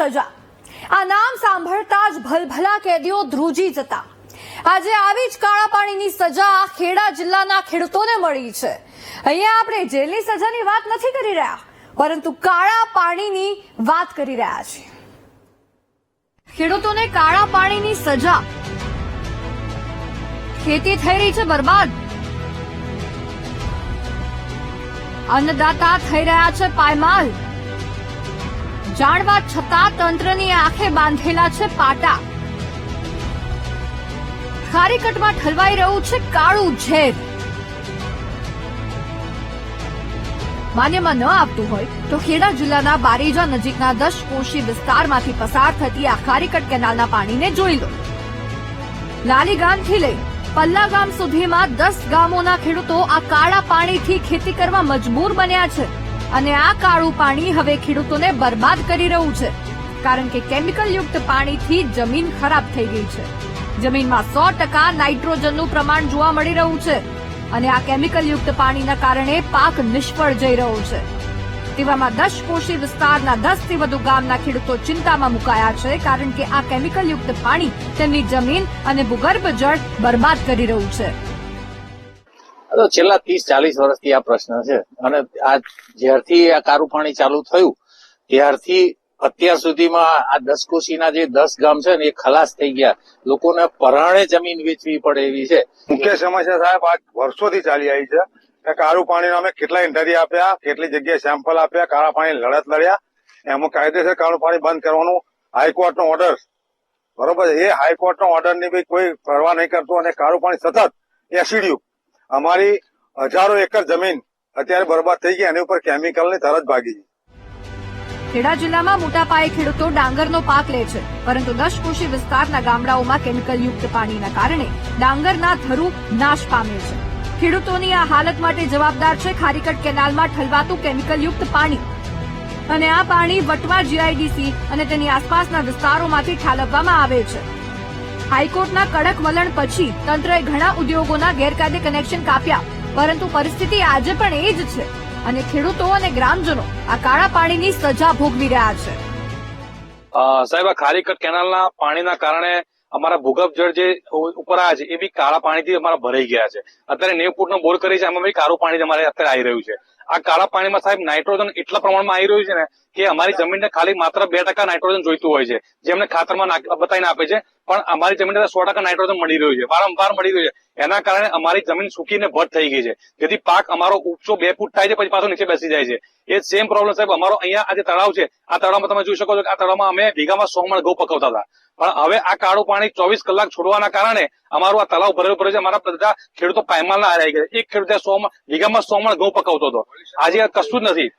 સજા આ નામ સાંભળતા જ ભલભલા કેદીઓ ધ્રુજી જતા. આજે આવી જ કાળા પાણીની સજા ખેડા જિલ્લાના ખેડૂતોને મળી છે. અહીંયા આપણે જેલની સજાની વાત નથી કરી રહ્યા, પરંતુ કાળા પાણીની વાત કરી રહ્યા છીએ. ખેડૂતોને કાળા પાણીની સજા. ખેતી થઈ રહી છે બરબાદ. અન્નદાતા થઈ રહ્યા છે પાયમાલ. જાણવા છતાં તંત્રની આંખે બાંધેલા છે પાટા. ખારીકટમાં ઠલવાઈ રહ્યું છે કાળું ઝેર. માન્યમાં ન આપતું હોય તો ખેડા જિલ્લાના બારેજા નજીકના દસ કોશી વિસ્તારમાંથી પસાર થતી આ ખારીકટ કેનાલના પાણીને જોઈ લો. લાલી ગામથી લઈ પલ્લા ગામ સુધીમાં દસ ગામોના ખેડૂતો આ કાળા પાણીથી ખેતી કરવા મજબૂર બન્યા છે. અને આ કાળું પાણી હવે ખેડૂતોને બરબાદ કરી રહ્યું છે. કારણ કે કેમિકલ યુક્ત પાણીથી જમીન ખરાબ થઈ ગઈ છે. જમીનમાં સો ટકા નાઇટ્રોજનનું પ્રમાણ જોવા મળી રહ્યું છે અને આ કેમિકલ યુક્ત પાણીના કારણે પાક નિષ્ફળ જઈ રહ્યો છે. તેવામાં દસ કોશી વિસ્તારના દસથી વધુ ગામના ખેડૂતો ચિંતામાં મુકાયા છે કારણ કે આ કેમિકલ યુક્ત પાણી તેમની જમીન અને ભૂગર્ભ જળ બરબાદ કરી રહ્યું છે. તો છેલ્લા ત્રીસ, ચાલીસ વર્ષથી આ પ્રશ્ન છે. અને આ જ્યારથી આ કારું પાણી ચાલુ થયું, ત્યારથી અત્યાર સુધીમાં આ દસ કોશીના જે દસ ગામ છે ને, એ ખલાસ થઈ ગયા. લોકોને પરાણે જમીન વેચવી પડે એવી છે. મુખ્ય સમસ્યા સાહેબ આ વર્ષોથી ચાલી આવી છે. કે કાળું પાણીનો અમે કેટલા ઇન્ટરવ્યુ આપ્યા, કેટલી જગ્યાએ સેમ્પલ આપ્યા, કાળા પાણી લડત લડ્યા. એમાં કાયદેસર કાળું પાણી બંધ કરવાનું હાઈકોર્ટનો ઓર્ડર બરોબર? એ હાઈકોર્ટનો ઓર્ડરની બી કોઈ પરવા નહીં કરતું અને કાળું પાણી સતત એસિડ્યું અમારી હજારો એકર જમીન અત્યારે બરબાદ થઈ ગઈ, એની ઉપર કેમિકલની તરત ભાગી ગઈ. ખેડા જિલ્લામાં મોટા પાયે ખેડૂતો ડાંગરનો પાક લે છે, પરંતુ દસ કૃષિ વિસ્તારના ગામડાઓમાં કેમિકલયુક્ત પાણીના કારણે ડાંગરના ધરુ નાશ પામે છે. ખેડૂતોની આ હાલત માટે જવાબદાર છે ખારીકટ કેનાલમાં ઠલવાતું કેમિકલ યુક્ત પાણી. અને આ પાણી વટવા જીઆઈડીસી અને તેની આસપાસના વિસ્તારોમાંથી ઠાલવવામાં આવે છે. હાઈકોર્ટના કડક વલણ પછી તંત્રએ ઘણા ઉદ્યોગોના ગેરકાયદે કનેક્શન કાપ્યા. પરંતુ પરિસ્થિતિ આજે પણ એ જ છે. અને ખેડૂતો અને ગ્રામજનો આ કાળા પાણીની સજા ભોગવી રહ્યા છે. સાહેબ, આ ખારીકટ કેનાલના પાણીના કારણે અમારા ભૂગર્ભ જળ જે ઉપર આવ્યા છે, એ બી કાળા પાણીથી અમારા ભરાઈ ગયા છે. અત્યારે નેવ ફૂટનો બોર કરી છે એમાં બી કાળું પાણી અમારે અત્યારે આવી રહ્યું છે. આ કાળા પાણીમાં સાહેબ, નાઇટ્રોજન એટલા પ્રમાણમાં આવી રહ્યું છે ને કે અમારી જમીનને ખાલી માત્ર બે ટકા નાઇટ્રોજન જોઈતું હોય છે. જે અમને ખાતરમાં બતાવીને આપે છે. પણ અમારી જમીન સો ટકા નાઇટ્રોજન મળી રહ્યું છે. વારંવાર મળી રહ્યું છે. એના કારણે અમારી જમીન સૂકીને ભટ થઈ ગઈ છે. જેથી પાક અમારો ઉપસો બે ફૂટ થાય છે, પછી પાછો નીચે બેસી જાય છે. એ સેમ પ્રોબ્લેમ સાહેબ, અમારો અહીંયા આ તળાવ છે, આ તળાવમાં તમે જોઈ શકો છો કે આ તળાવમાં અમે ભીગામાં સો મણ ઘઉં પકવતા હતા. પણ હવે આ કાળું પાણી ચોવીસ કલાક છોડવાના કારણે અમારું આ તળાવ ભરેલું ભરે છે. અમારા બધા ખેડૂતો પાયમાલના હારાઈ ગયા એક ખેડૂત સો વીઘામાં સો મણ ઘઉં પકવતો હતો. આજે કશું જ નથી.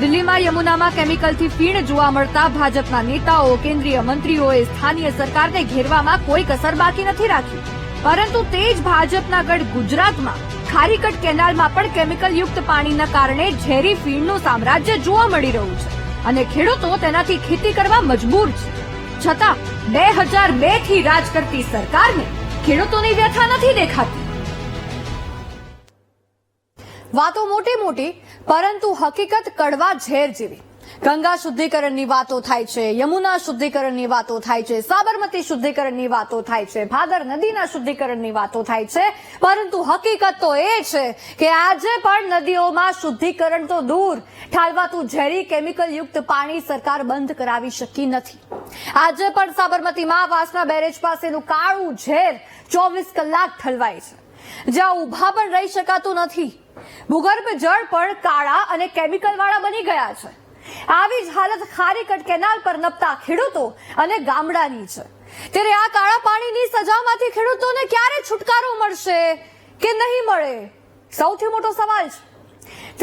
દિલ્હીમાં યમુનામાં કેમિકલથી ફીણ જોવા મળતા ભાજપના નેતાઓ, કેન્દ્રીય મંત્રીઓએ સ્થાનીય સરકારને ઘેરવામાં કોઈ કસર બાકી નથી રાખી. પરંતુ તે જ ભાજપના ગઢ ગુજરાતમાં, ખારીકટ કેનાલમાં પણ કેમિકલ યુક્ત પાણીના કારણે ઝેરી ફીણનું સામ્રાજ્ય જોવા મળી રહ્યું છે. અને ખેડૂતો તેનાથી ખેતી કરવા મજબૂર છે. છતાં, બે હજાર બેથી રાજ કરતી સરકારને ખેડૂતોની વ્યથા નથી દેખાતી. વાતો મોટી મોટી પરંતુ હકીકત કડવા ઝેર જેવી. ગંગા શુદ્ધિકરણની વાતો થાય છે, યમુના શુદ્ધિકરણની વાતો થાય છે, સાબરમતી શુદ્ધિકરણની વાતો થાય છે, ભાદર નદીના શુદ્ધિકરણની વાતો થાય છે, પરંતુ હકીકત તો એ છે કે આજે પણ નદીઓમાં શુદ્ધિકરણ તો દૂર. ઠાલવાતું ઝેરી કેમિકલ યુક્ત પાણી સરકાર બંધ કરાવી શકી નથી. આજે પણ સાબરમતીમાં વાસના બેરેજ પાસેનું કાળું ઝેર ચોવીસ કલાક ઠલવાય છે. જ્યાં ઊભા પણ રહી શકાતું નથી. ભૂગર્ભ જળ પણ કાળા અને કેમિકલ વાળા બની ગયા છે. આવી જ હાલત ખારીકટ કેનાલ પર નપતા ખેડૂતો અને ગામડાની છે. ત્યારે આ કાળા પાણીની સજામાંથી ખેડૂતોને ક્યારે છુટકારો મળશે કે નહીં મળે? સૌથી મોટો સવાલ છે.